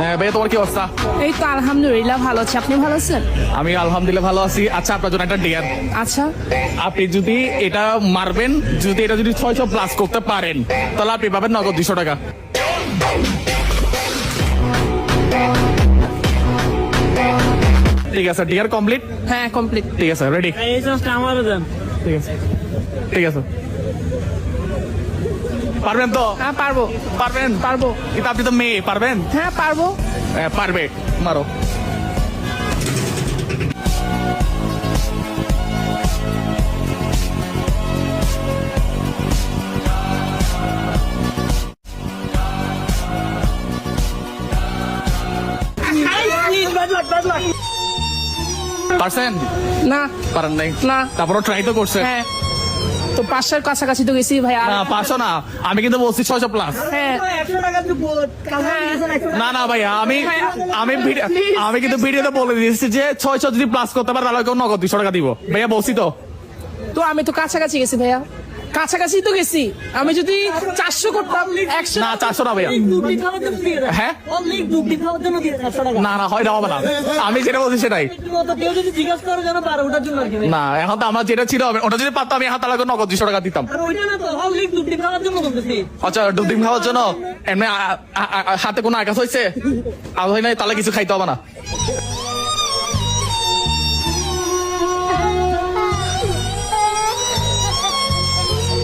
হ্যাঁ, ভাইয়া তোমার কি অবস্থা? এই তো আলহামদুলিল্লাহ ভালো আছি। আপনি ভালো আছেন? আমি আলহামদুলিল্লাহ ভালো আছি। আচ্ছা আপনার জন্য একটা ডিয়ার আচ্ছা। আপনি যদি এটা মারবেন যদি এটা যদি ছয়শো প্লাস করতে পারেন তাহলে আপনি পাবেন নগদ দুশো টাকা। ঠিক আছে ডিয়ার কমপ্লিট হ্যাঁ কমপ্লিট ঠিক আছে রেডি ঠিক আছে। ঠিক আছে। পারবেন তো? হ্যাঁ পারব। পারবেন? পারব। কিন্তু আপনি তো মেয়ে পারবেন? হ্যাঁ পারব। হ্যাঁ, পারবে। মারো। পারছেন? না। পারেন নাই? না। তারপরও ট্রাই তো করছে। হ্যাঁ। তো পাঁচশোর কাছাকাছি তো গেছি ভাই আর না পাঁচশো না। আমি কিন্তু বলছি ছয়শো প্লাস হ্যাঁ। না না ভাইয়া আমি আমি ভিডিও- আমি কিন্তু ভিডিওতে বলে দিয়েছি যে ছয়শো যদি প্লাস করতে পারে তাহলে কেউ নগদ দুশো টাকা দিব। ভাইয়া বলছি তো। তো আমি তো কাছাকাছি গেছি ভাইয়া। কাছাকাছি তো গেছি। আমি যদি চারশো করতাম একশো না চারশো না ভাইয়া। হ্যাঁ। না না হয় না হবে না। আমি যেটা বলছি সেটাই। আর। না এখন তো আমার যেটা ছিল ওটা যদি পারতাম আমি হাত তাহলে নগদ দুশো টাকা দিতাম। আর আচ্ছা ডুবিং খাওয়ার জন্য? এমনি হাতে কোনো আকাশ হয়েছে? আঘাত হয় নাই তাহলে কিছু খাইতে হবে না।